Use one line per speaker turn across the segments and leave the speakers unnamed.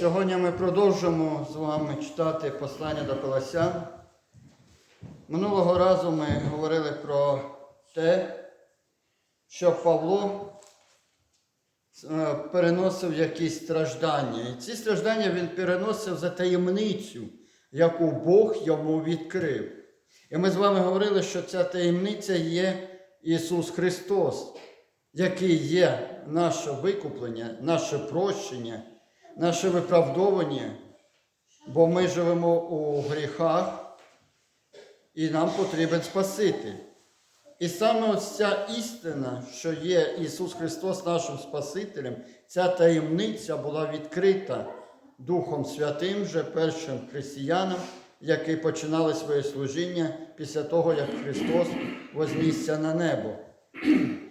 Сьогодні ми продовжимо з вами читати послання до Колосян. Минулого разу ми говорили про те, що Павло е, переносив якісь страждання. І ці страждання він переносив за таємницю, яку Бог йому відкрив. І ми з вами говорили, що ця таємниця є Ісус Христос, який є наше викуплення, наше прощення, наше виправдовування, бо ми живемо у гріхах і нам потрібен Спаситель. І саме ось ця істина, що є Ісус Христос нашим Спасителем, ця таємниця була відкрита Духом Святим вже першим християнам, які починали своє служіння після того, як Христос вознісся на небо.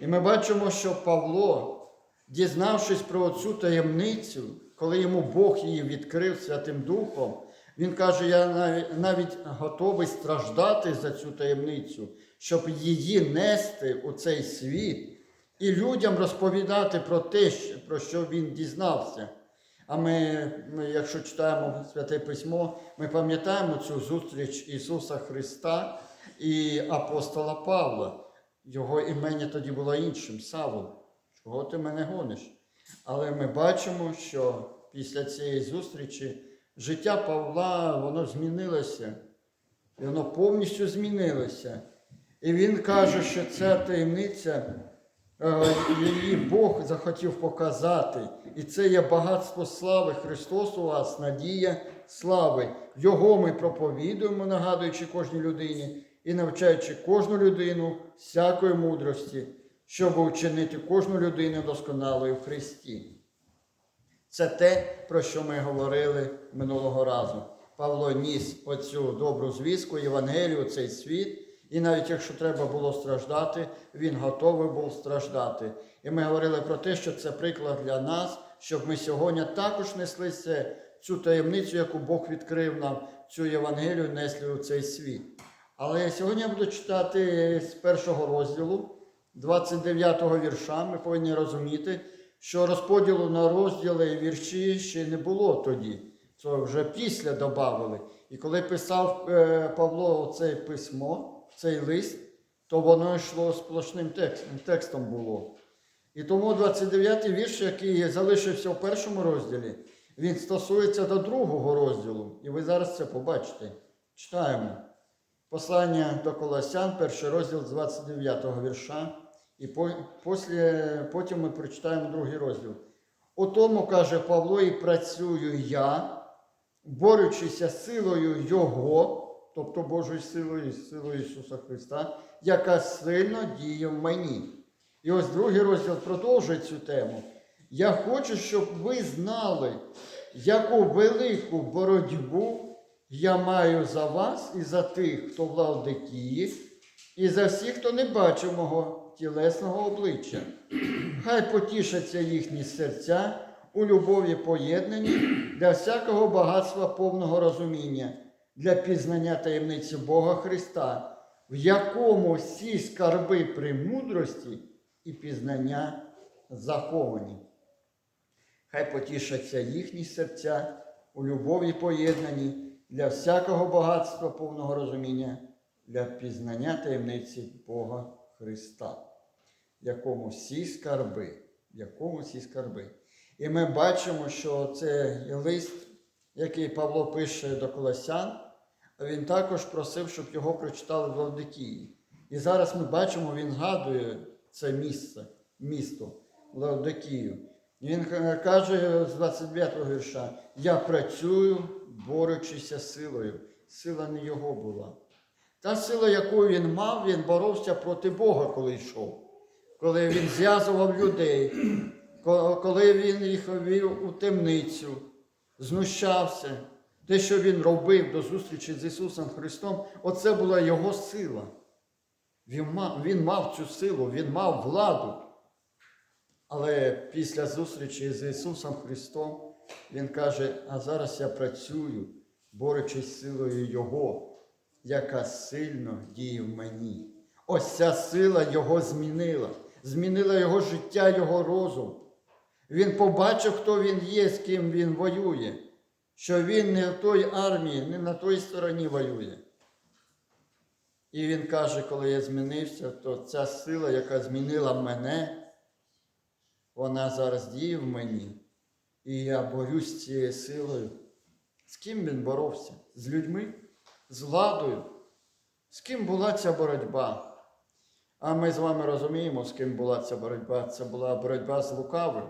І ми бачимо, що Павло, дізнавшись про цю таємницю, коли йому Бог її відкрив Святим Духом, він каже: Я навіть, готовий страждати за цю таємницю, щоб її нести у цей світ і людям розповідати про те, про що він дізнався. А ми, ми, якщо читаємо Святе Письмо, ми пам'ятаємо цю зустріч Ісуса Христа і апостола Павла. Його імення тоді було іншим Савол. Чого ти мене гониш? Але ми бачимо, що після цієї зустрічі життя Павла воно змінилося. І воно повністю змінилося. І він каже, що ця таємниця, е, її Бог захотів показати. І це є багатство слави Христос у вас, надія слави. Його ми проповідуємо, нагадуючи кожній людині і навчаючи кожну людину всякої мудрості, щоб учинити кожну людину досконалою в Христі. Це те, про що ми говорили минулого разу. Павло ніс оцю добру звістку, Євангелію, цей світ, і навіть якщо треба було страждати, він готовий був страждати. І ми говорили про те, що це приклад для нас, щоб ми сьогодні також несли цю таємницю, яку Бог відкрив нам, цю Євангелію несли у цей світ. Але сьогодні я буду читати з першого розділу, 29-го вірша. Ми повинні розуміти, що розподілу на розділи і вірші ще не було тоді. Це вже після додавали. І коли писав е, Павло це письмо, цей лист, то воно йшло сплошним текстом, текстом було. І тому 29-й вірш, який залишився в першому розділі, він стосується до другого розділу. І ви зараз це побачите. Читаємо. Послання до Колосян, перший розділ з 29 вірша. І по, після, потім ми прочитаємо другий розділ. У тому, каже Павло, і працюю я, борючися силою Його, тобто Божою силою, силою Ісуса Христа, яка сильно діє в мені. І ось другий розділ продовжує цю тему. Я хочу, щоб ви знали, яку велику боротьбу я маю за вас і за тих, хто в Лаодикії, і за всіх, хто не бачив мого тілесного обличчя. Хай потішаться їхні серця у любові поєднані для всякого багатства повного розуміння, для пізнання таємниці Бога Христа, в якому всі скарби премудрості і пізнання заховані. Хай потішаться їхні серця у любові поєднані для всякого багатства повного розуміння, для пізнання таємниці Бога Христа, якому всі скарби, якому всі скарби. І ми бачимо, що це лист, який Павло пише до Колосян, він також просив, щоб його прочитали в Лавдикії. І зараз ми бачимо, він згадує це місце, місто Лавдикію. Він каже з 29 го вірша: Я працюю, борючися силою. Сила не його була. Та сила, яку він мав, він боровся проти Бога, коли йшов, коли він зв'язував людей, коли він їх вів у темницю, знущався. Те, що він робив до зустрічі з Ісусом Христом, оце була його сила. Він мав, він мав цю силу, він мав владу. Але після зустрічі з Ісусом Христом Він каже: а зараз я працюю, борючись силою Його, яка сильно діє в мені. Ось ця сила Його змінила, змінила Його життя, Його розум. Він побачив, хто він є, з ким він воює, що він не в той армії, не на той стороні воює. І він каже, коли я змінився, то ця сила, яка змінила мене, вона зараз діє в мені. І я борюсь з цією силою. З ким він боровся? З людьми? З владою? З ким була ця боротьба? А ми з вами розуміємо, з ким була ця боротьба. Це була боротьба з лукавим,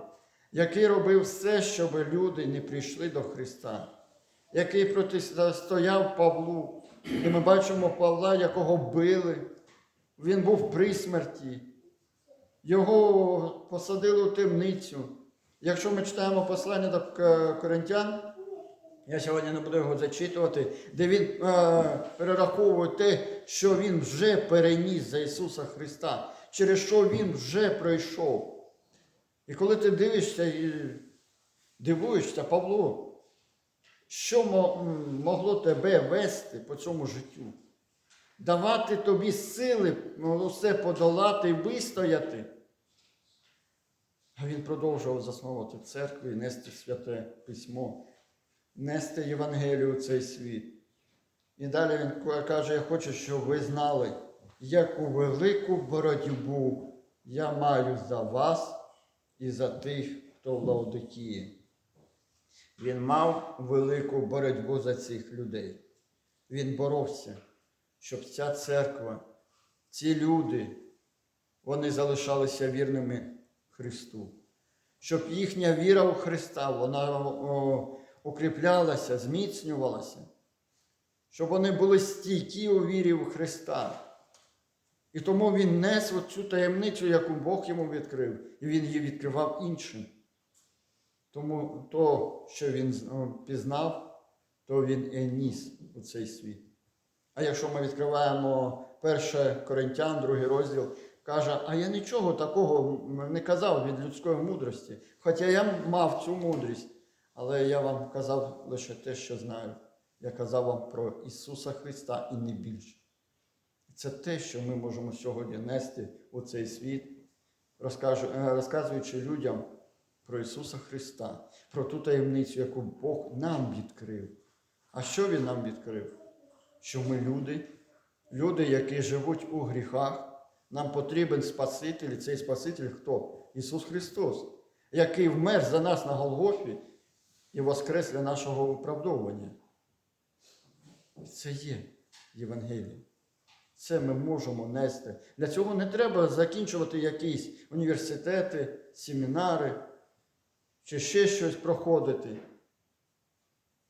який робив все, щоб люди не прийшли до Христа, який протистояв Павлу. І ми бачимо Павла, якого били. Він був при смерті. Його посадили у темницю. Якщо ми читаємо послання до К- Коринтян, я сьогодні не буду його зачитувати, де він е, перераховує те, що він вже переніс за Ісуса Христа, через що він вже пройшов. І коли ти дивишся і дивуєшся, Павло, що могло тебе вести по цьому життю? Давати тобі сили все подолати і вистояти. А він продовжував засновувати церкву і нести святе письмо, нести Євангелію у цей світ. І далі він каже: Я хочу, щоб ви знали, яку велику боротьбу я маю за вас і за тих, хто в Лаодикії. Він мав велику боротьбу за цих людей. Він боровся, щоб ця церква, ці люди, вони залишалися вірними Христу. Щоб їхня віра у Христа вона о, укріплялася, зміцнювалася, щоб вони були стійкі у вірі у Христа. І тому він нес цю таємницю, яку Бог йому відкрив, і він її відкривав іншим. Тому то, що він пізнав, то він і ніс у цей світ. А якщо ми відкриваємо 1 Коринтян, другий розділ, каже, а я нічого такого не казав від людської мудрості. Хоча я мав цю мудрість, але я вам казав лише те, що знаю. Я казав вам про Ісуса Христа і не більше. Це те, що ми можемо сьогодні нести у цей світ, е, розказуючи людям про Ісуса Христа, про ту таємницю, яку Бог нам відкрив. А що Він нам відкрив? Що ми люди, люди, які живуть у гріхах, нам потрібен Спаситель, і цей Спаситель хто? Ісус Христос, який вмер за нас на Голгофі і воскрес для нашого виправдовування. Це є Євангеліє. Це ми можемо нести. Для цього не треба закінчувати якісь університети, семінари чи ще щось проходити.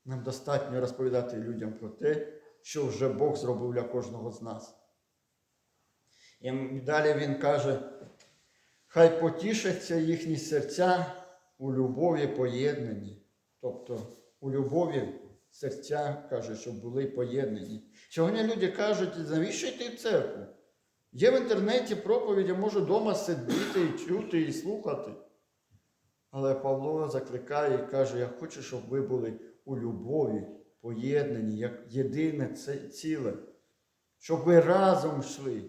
Нам достатньо розповідати людям про те, що вже Бог зробив для кожного з нас. І далі він каже: хай потішаться їхні серця у любові поєднані. Тобто у любові серця каже, щоб були поєднані. Сьогодні люди кажуть, навіщо йти в церкву? Є в інтернеті проповіді, можу вдома сидіти і чути і слухати. Але Павло закликає і каже: Я хочу, щоб ви були у любові, поєднані, як єдине ціле, щоб ви разом йшли.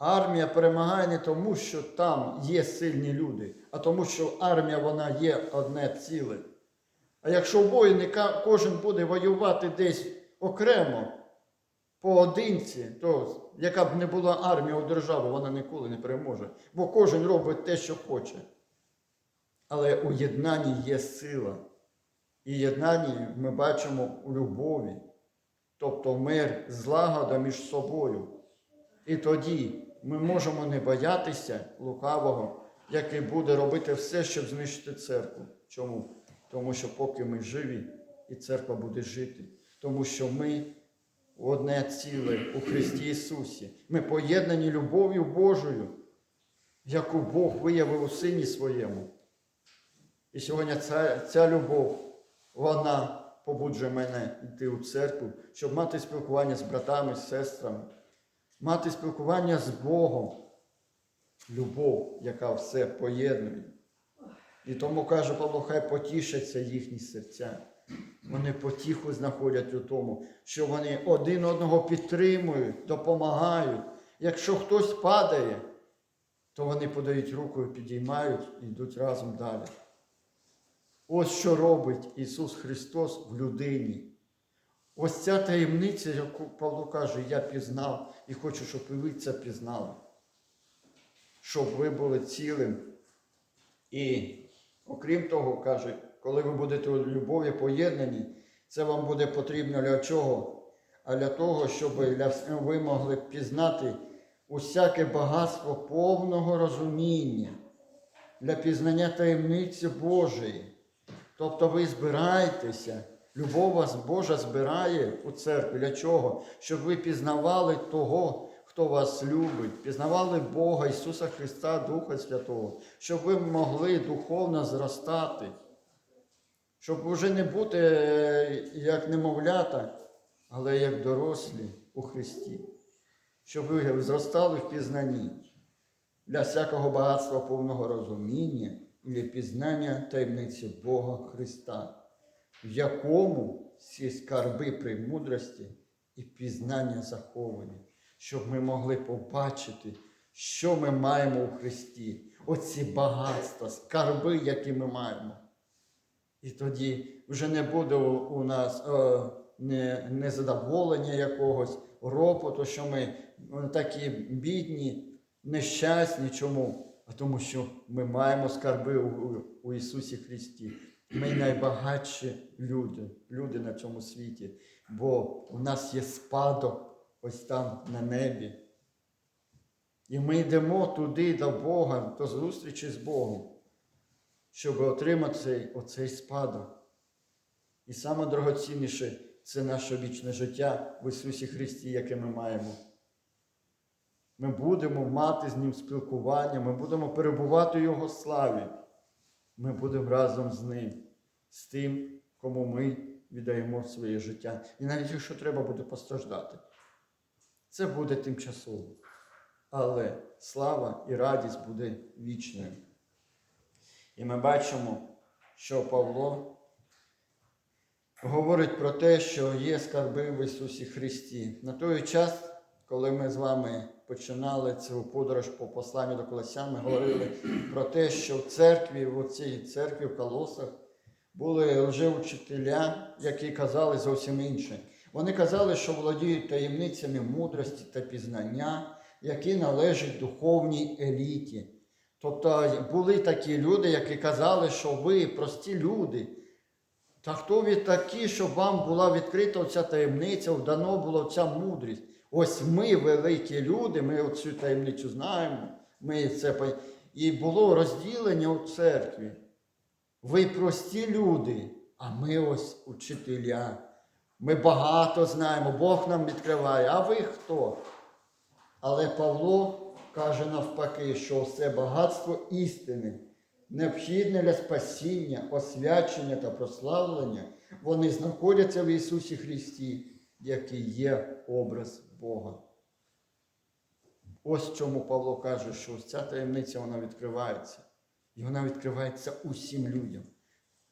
Армія перемагає не тому, що там є сильні люди, а тому, що армія вона є одне ціле. А якщо воїни ка- кожен буде воювати десь окремо, поодинці, то яка б не була армія у держави, вона ніколи не переможе. Бо кожен робить те, що хоче. Але у єднанні є сила. І єднанні ми бачимо у любові, тобто мир, злагода між собою. І тоді ми можемо не боятися лукавого, який буде робити все, щоб знищити церкву. Чому? Тому що поки ми живі, і церква буде жити. Тому що ми одне ціле у Христі Ісусі. Ми поєднані любов'ю Божою, яку Бог виявив у Сині Своєму. І сьогодні ця, ця любов, вона побуджує мене йти у церкву, щоб мати спілкування з братами, з сестрами, мати спілкування з Богом. Любов, яка все поєднує. І тому каже Павло, хай потішаться їхні серця. Вони потіху знаходять у тому, що вони один одного підтримують, допомагають. Якщо хтось падає, то вони подають руку підіймають і йдуть разом далі. Ось що робить Ісус Христос в людині. Ось ця таємниця, яку Павло каже, я пізнав і хочу, щоб і ви це пізнали. Щоб ви були цілим. І окрім того, каже, коли ви будете у любові поєднані, це вам буде потрібно для чого? А для того, щоб ви могли пізнати усяке багатство повного розуміння для пізнання таємниці Божої. Тобто ви збираєтеся, любов вас Божа збирає у церкві. Для чого? Щоб ви пізнавали того, хто вас любить, пізнавали Бога, Ісуса Христа, Духа Святого, щоб ви могли духовно зростати, щоб вже не бути е, як немовлята, але як дорослі у Христі, щоб ви зростали в пізнанні. Для всякого багатства повного розуміння і для пізнання таємниці Бога Христа, в якому всі скарби премудрості і пізнання заховані, щоб ми могли побачити, що ми маємо у Христі, оці багатства, скарби, які ми маємо. І тоді вже не буде у, нас е, не, незадоволення якогось, ропоту, що ми е, такі бідні, нещасні. Чому? А тому що ми маємо скарби у, у Ісусі Христі. Ми найбагатші люди, люди на цьому світі, бо у нас є спадок ось там на небі. І ми йдемо туди до Бога, до зустрічі з Богом, щоб отримати цей, оцей спадок. І саме дорогоцінніше це наше вічне життя в Ісусі Христі, яке ми маємо. Ми будемо мати з Ним спілкування, ми будемо перебувати в Його славі. Ми будемо разом з Ним, з тим, кому ми віддаємо своє життя. І навіть якщо треба буде постраждати, це буде тимчасово. Але слава і радість буде вічною. І ми бачимо, що Павло говорить про те, що є скарби в Ісусі Христі. На той час, коли ми з вами починали цю подорож по посланню до Колосян, ми говорили про те, що в церкві, в цій церкві в колосах, були лжеучителя, які казали зовсім інше. Вони казали, що володіють таємницями мудрості та пізнання, які належать духовній еліті. Тобто були такі люди, які казали, що ви прості люди. Та хто ви такі, щоб вам була відкрита ця таємниця, дано було ця мудрість? Ось ми, великі люди, ми цю таємницю знаємо. Ми це... І було розділення у церкві. Ви прості люди, а ми ось учителя. Ми багато знаємо, Бог нам відкриває. А ви хто? Але Павло каже навпаки, що все багатство істини, необхідне для спасіння, освячення та прославлення, вони знаходяться в Ісусі Христі, який є образ Бога. Ось чому Павло каже, що ось ця таємниця вона відкривається. І вона відкривається усім людям.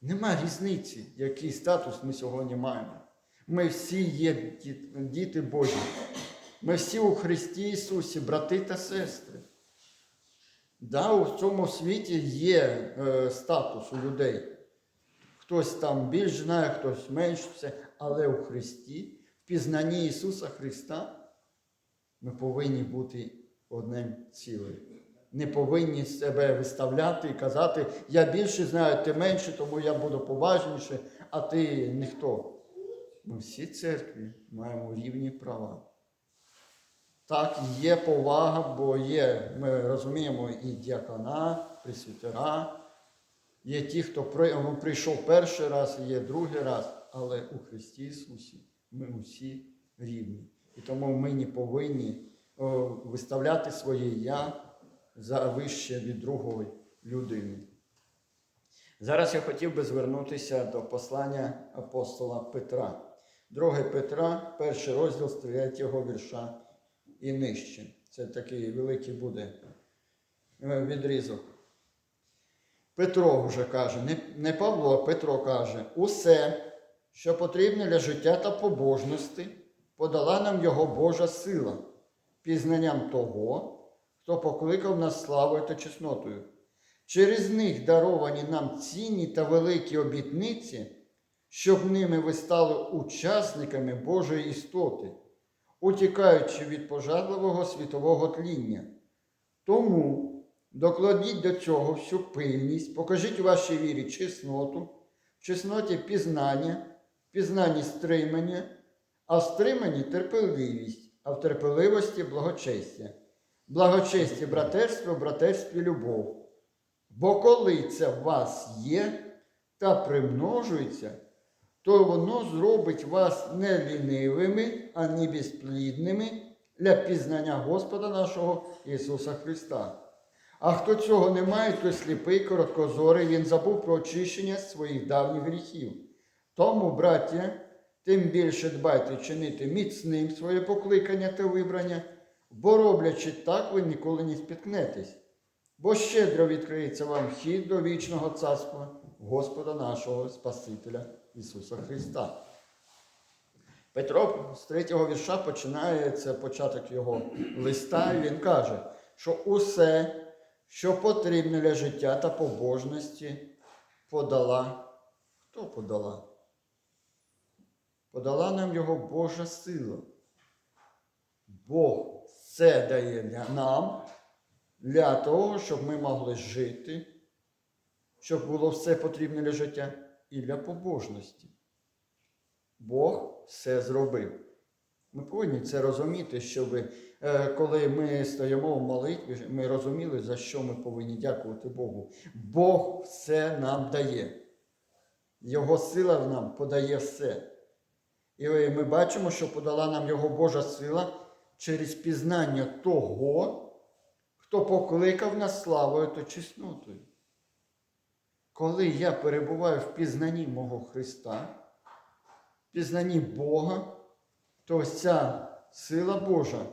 Нема різниці, який статус ми сьогодні маємо. Ми всі є діти Божі. Ми всі у Христі Ісусі, брати та сестри. Да, у цьому світі є е, статус у людей. Хтось там більш знає, хтось менш все, але у Христі, в пізнанні Ісуса Христа, ми повинні бути одним цілим. Не повинні себе виставляти і казати, я більше знаю, ти менше, тому я буду поважніше, а ти ніхто. Ми всі церкві маємо рівні права. Так, є повага, бо є, ми розуміємо, і діакона, пресвітера, є ті, хто ну, прийшов перший раз, є другий раз, але у Христі Ісусі ми усі рівні. І тому ми не повинні виставляти своє я за вище від другої людини. Зараз я хотів би звернутися до послання апостола Петра. 2 Петра, перший розділ з 3 вірша і нижче. Це такий великий буде е, відрізок. Петро вже каже, не, Павло, а Петро каже, усе, що потрібне для життя та побожності, подала нам його Божа сила, пізнанням того, хто покликав нас славою та чеснотою. Через них даровані нам цінні та великі обітниці, щоб ними ви стали учасниками Божої істоти, утікаючи від пожадливого світового тління. Тому докладіть до цього всю пильність, покажіть вашій вірі чесноту, в чесноті пізнання, пізнанні стримання, а в терпеливість, а в терпеливості благочестя. Благочесті братерство, братерстві любов. Бо коли це в вас є та примножується, то воно зробить вас не лінивими, ані безплідними для пізнання Господа нашого Ісуса Христа. А хто цього не має, той сліпий, короткозорий, він забув про очищення своїх давніх гріхів. Тому, браття, тим більше дбайте чинити міцним своє покликання та вибрання, бо роблячи так, ви ніколи не спіткнетесь. Бо щедро відкриється вам вхід до вічного царства Господа нашого Спасителя Ісуса Христа. Петро з третього вірша починається початок його листа, і він каже, що усе, що потрібне для життя та побожності, подала. Хто подала? Подала нам його Божа сила. Бог це дає для нам для того, щоб ми могли жити, щоб було все потрібне для життя і для побожності. Бог все зробив. Ми повинні це розуміти, щоб е, коли ми стоїмо в молитві, ми розуміли, за що ми повинні дякувати Богу. Бог все нам дає. Його сила нам подає все. І ми бачимо, що подала нам Його Божа сила через пізнання того, хто покликав нас славою та чеснотою. Коли я перебуваю в пізнанні мого Христа, в пізнанні Бога, то ось ця сила Божа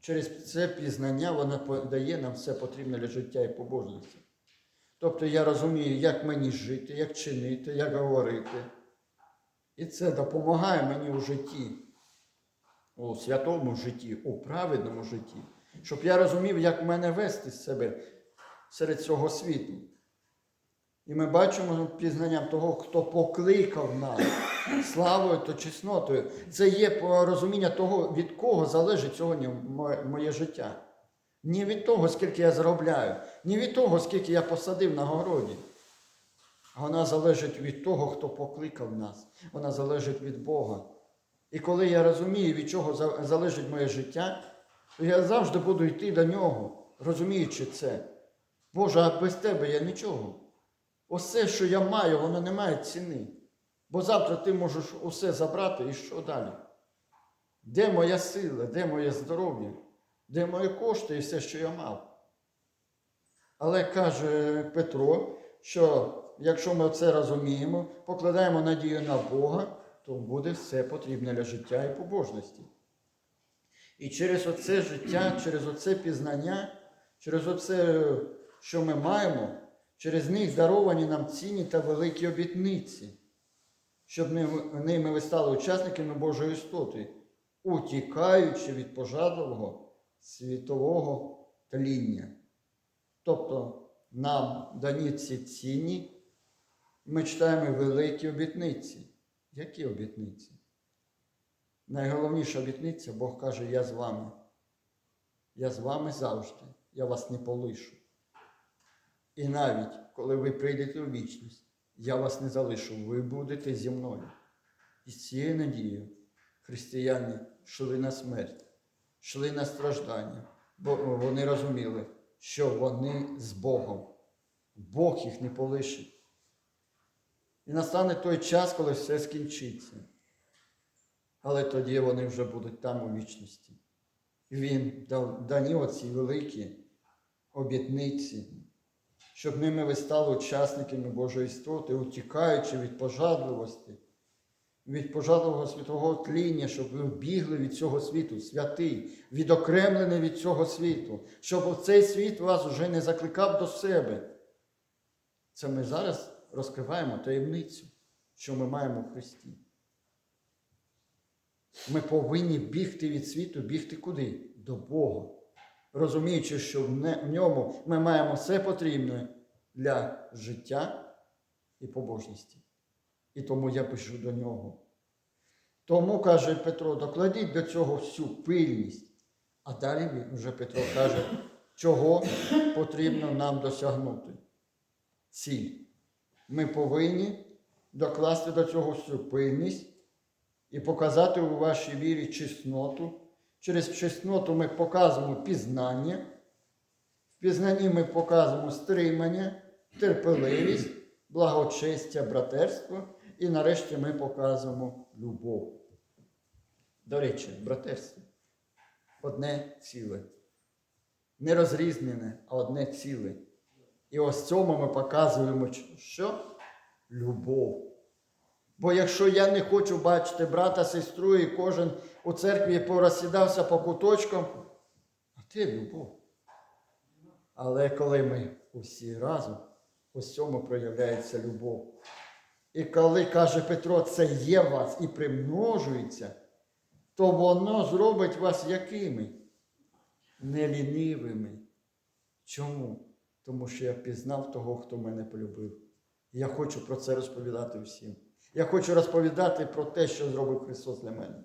через це пізнання вона дає нам все потрібне для життя і побожності. Тобто я розумію, як мені жити, як чинити, як говорити. І це допомагає мені у житті, у святому житті, у праведному житті, щоб я розумів, як мене вести з себе серед цього світу. І ми бачимо пізнанням того, хто покликав нас славою та чеснотою. Це є розуміння того, від кого залежить сьогодні моє життя. Не від того, скільки я заробляю, не від того, скільки я посадив на городі. Вона залежить від того, хто покликав нас. Вона залежить від Бога. І коли я розумію, від чого залежить моє життя, то я завжди буду йти до нього, розуміючи це. Боже, а без тебе я нічого. Усе, що я маю, воно не має ціни. Бо завтра ти можеш усе забрати і що далі? Де моя сила, де моє здоров'я, де мої кошти і все, що я мав? Але каже Петро, що якщо ми це розуміємо, покладаємо надію на Бога, то буде все потрібне для життя і побожності. І через оце життя, через оце пізнання, через оце, що ми маємо, через них даровані нам цінні та великі обітниці, щоб ними ви стали учасниками Божої істоти, утікаючи від пожадливого світового тління. Тобто нам дані ці цінні, ми читаємо великі обітниці. Які обітниці? Найголовніша обітниця, Бог каже, я з вами. Я з вами завжди, я вас не полишу. І навіть коли ви прийдете у вічність, я вас не залишу, ви будете зі мною. І з цією надією християни йшли на смерть, йшли на страждання, бо вони розуміли, що вони з Богом. Бог їх не полишить. І настане той час, коли все скінчиться. Але тоді вони вже будуть там у вічності. І він дав дані оці великі обітниці, щоб ними ви стали учасниками Божої істоти, утікаючи від пожадливості, від пожадливого світового тління, щоб ви бігли від цього світу, святий, відокремлений від цього світу, щоб цей світ вас вже не закликав до себе. Це ми зараз розкриваємо таємницю, що ми маємо в Христі. Ми повинні бігти від світу, бігти куди? До Бога. розуміючи, що в ньому ми маємо все потрібне для життя і побожності. І тому я пишу до нього. Тому, каже Петро, докладіть до цього всю пильність. А далі вже Петро каже, чого потрібно нам досягнути. Ціль. Ми повинні докласти до цього всю пильність і показати у вашій вірі чесноту. Через чесноту ми показуємо пізнання. В пізнанні ми показуємо стримання, терпеливість, благочестя, братерство. І нарешті ми показуємо любов. До речі, братерство одне ціле. Не розрізнене, а одне ціле. І ось цьому ми показуємо, що? Любов. Бо якщо я не хочу бачити брата, сестру, і кожен у церкві порозсідався по куточкам, а ти любов. Але коли ми усі разом, в цьому проявляється любов. І коли каже Петро, це є в вас і примножується, то воно зробить вас якими? Нелінивими. Чому? Тому що я пізнав того, хто мене полюбив. Я хочу про це розповідати всім. Я хочу розповідати про те, що зробив Христос для мене.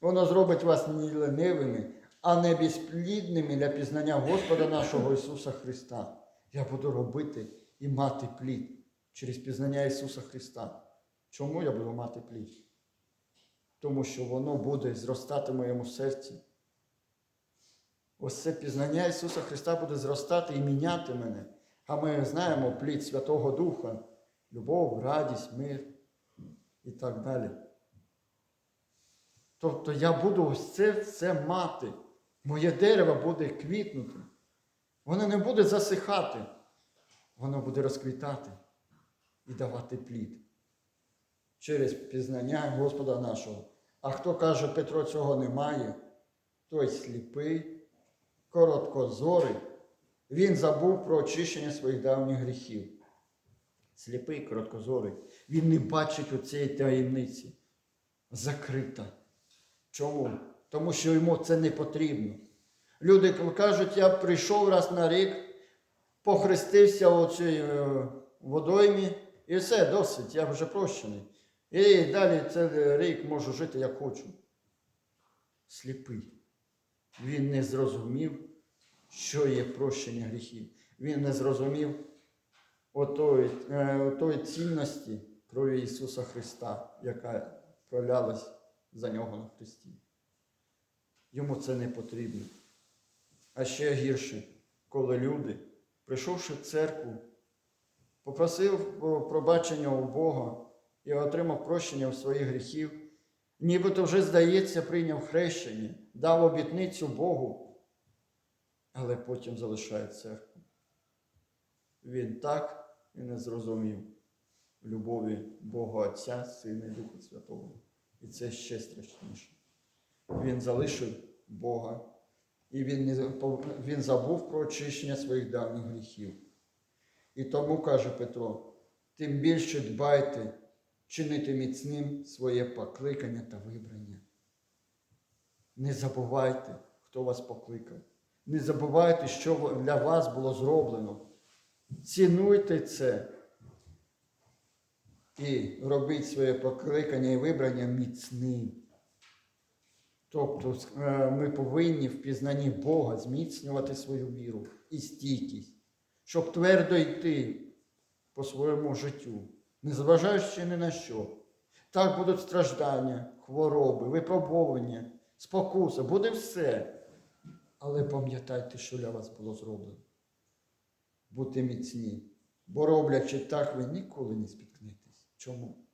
Воно зробить вас не ленивими, а не безплідними для пізнання Господа нашого Ісуса Христа. Я буду робити і мати плід через пізнання Ісуса Христа. Чому я буду мати плід? Тому що воно буде зростати в моєму серці. Ось пізнання Ісуса Христа буде зростати і міняти мене. А ми знаємо плід Святого Духа, любов, радість, мир і так далі. Тобто я буду ось це все мати. Моє дерево буде квітнути. Воно не буде засихати. Воно буде розквітати і давати плід через пізнання Господа нашого. А хто каже, Петро цього немає, той сліпий, короткозорий, він забув про очищення своїх давніх гріхів. Сліпий, короткозорий, він не бачить у цієї таємниці. Закрита. Чому? Тому що йому це не потрібно. Люди кажуть, я прийшов раз на рік, похрестився у цій е, водоймі, і все, досить, я вже прощений. І далі цей рік можу жити як хочу. Сліпий. Він не зрозумів, що є прощення гріхів. Він не зрозумів отої, е, цінності крові Ісуса Христа, яка пролялась за нього на Христі. Йому це не потрібно. А ще гірше, коли люди, прийшовши в церкву, попросив пробачення у Бога і отримав прощення у своїх гріхів, нібито вже, здається, прийняв хрещення, дав обітницю Богу, але потім залишає церкву. Він так і не зрозумів любові Бога Отця, Сина і Духа Святого. І це ще страшніше. Він залишив Бога, і він, він забув про очищення своїх давніх гріхів. І тому, каже Петро, тим більше дбайте чинити міцним своє покликання та вибрання. Не забувайте, хто вас покликав. Не забувайте, що для вас було зроблено. Цінуйте це і робіть своє покликання і вибрання міцним. Тобто е, ми повинні в пізнанні Бога зміцнювати свою віру і стійкість, щоб твердо йти по своєму життю, незважаючи ні на що. Так будуть страждання, хвороби, випробування, спокуса, буде все. Але пам'ятайте, що для вас було зроблено. Будьте міцні, бо роблячи так, ви ніколи не спіткнетесь. Чому?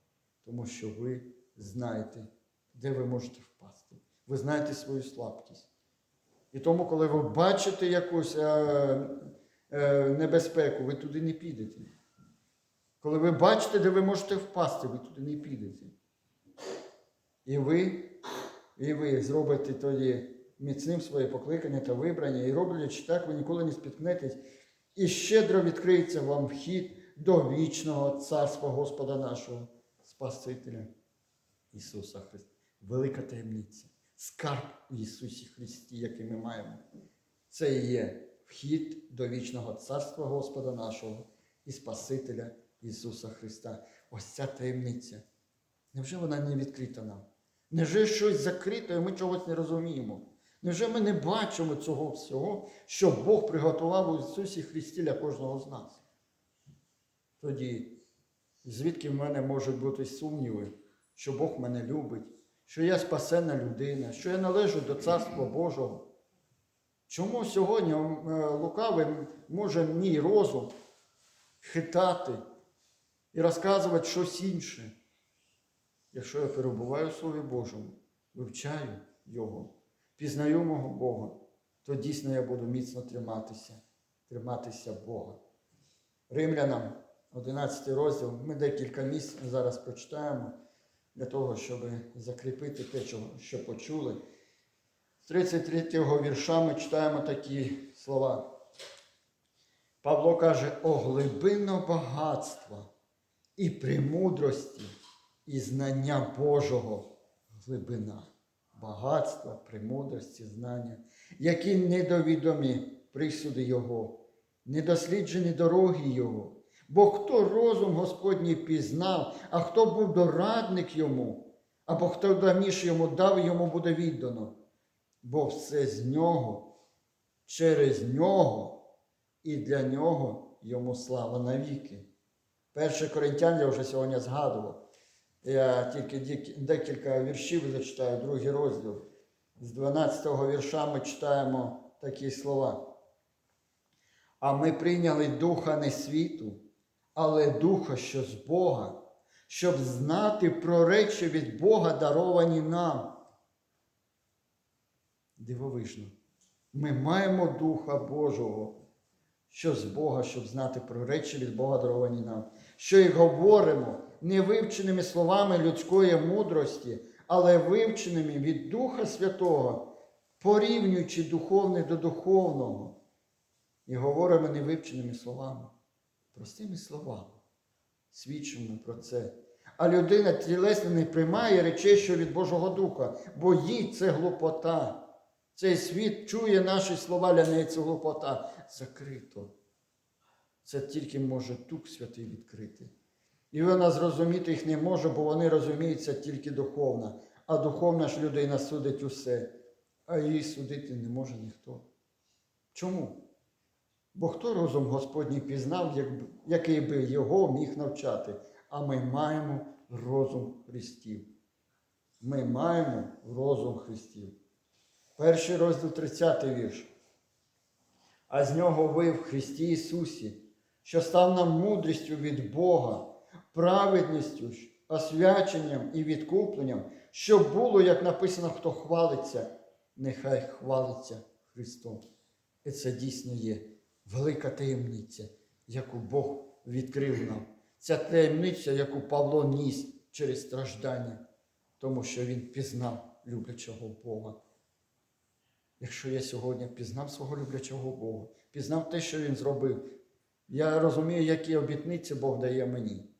Тому що ви знаєте, де ви можете впасти. Ви знаєте свою слабкість. І тому, коли ви бачите якусь е, е, небезпеку, ви туди не підете. Коли ви бачите, де ви можете впасти, ви туди не підете. І ви, і ви зробите тоді міцним своє покликання та вибрання, і роблячи так, ви ніколи не спіткнетесь, і щедро відкриється вам вхід до вічного царства Господа нашого, Спасителя Ісуса Христа. Велика таємниця. Скарб у Ісусі Христі, який ми маємо. Це і є вхід до вічного царства Господа нашого і Спасителя Ісуса Христа. Ось ця таємниця. Невже вона не відкрита нам? Невже щось закрито, і ми чогось не розуміємо? Невже ми не бачимо цього всього, що Бог приготував у Ісусі Христі для кожного з нас? Тоді, звідки в мене можуть бути сумніви, що Бог мене любить, що я спасена людина, що я належу до Царства Божого? Чому сьогодні е, лукавий може мій розум хитати і розказувати щось інше? Якщо я перебуваю в Слові Божому, вивчаю Його, пізнаю мого Бога, то дійсно я буду міцно триматися, триматися Бога. Римлянам, 11 розділ, ми декілька місць зараз прочитаємо для того, щоб закріпити те, що, почули. З 33 го вірша ми читаємо такі слова. Павло каже, о глибино багатства і премудрості, і знання Божого глибина, багатства, премудрості, знання, які недовідомі присуди Його, недосліджені дороги Його. Бо хто розум Господній пізнав, а хто був дорадник йому, або хто давніше йому дав, йому буде віддано. Бо все з нього, через нього і для нього йому слава навіки. Перший Коринтян я вже сьогодні згадував. Я тільки декілька віршів зачитаю, другий розділ. З 12-го вірша ми читаємо такі слова. А ми прийняли духа не світу, але духа, що з Бога, щоб знати про речі від Бога, даровані нам. Дивовижно. Ми маємо Духа Божого, що з Бога, щоб знати про речі від Бога даровані нам, що й говоримо не вивченими словами людської мудрості, але вивченими від Духа Святого, порівнюючи духовне до духовного. І говоримо не вивченими словами, простими словами. Свідчимо про це. А людина тілесно не приймає речей, що від Божого Духа, бо їй це глупота. Цей світ чує наші слова, для неї це глупота. Закрито. Це тільки може Дух Святий відкрити. І вона зрозуміти їх не може, бо вони розуміються тільки духовно. А духовна ж людина судить усе, а її судити не може ніхто. Чому? Бо хто розум Господній пізнав, який би його міг навчати? А ми маємо розум Христів. Ми маємо розум Христів. Перший розділ 30 вірш. А з нього ви в Христі Ісусі, що став нам мудрістю від Бога, праведністю, освяченням і відкупленням, щоб було, як написано, хто хвалиться, нехай хвалиться Христом. І це дійсно є велика таємниця, яку Бог відкрив нам. Ця таємниця, яку Павло ніс через страждання, тому що він пізнав люблячого Бога. Якщо я сьогодні пізнав свого люблячого Бога, пізнав те, що Він зробив, я розумію, які обітниці Бог дає мені,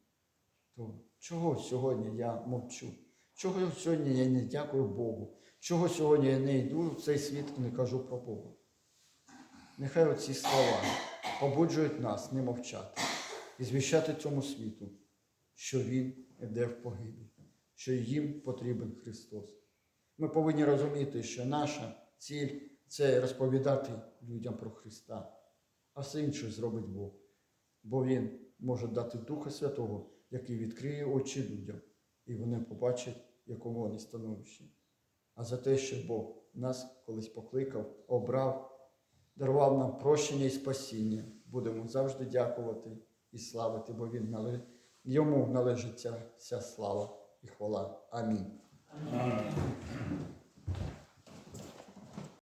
то чого сьогодні я мовчу? Чого сьогодні я не дякую Богу? Чого сьогодні я не йду в цей світ і не кажу про Бога? Нехай оці слова побуджують нас не мовчати і звіщати цьому світу, що Він йде в погибель, що їм потрібен Христос. Ми повинні розуміти, що наша ціль це розповідати людям про Христа, а все інше зробить Бог. Бо Він може дати Духа Святого, який відкриє очі людям, і вони побачать, якому вони становищі. А за те, що Бог нас колись покликав, обрав, дарував нам прощення і спасіння, будемо завжди дякувати і славити, бо Він нале... йому належить ця слава і хвала. Амінь.
Амінь.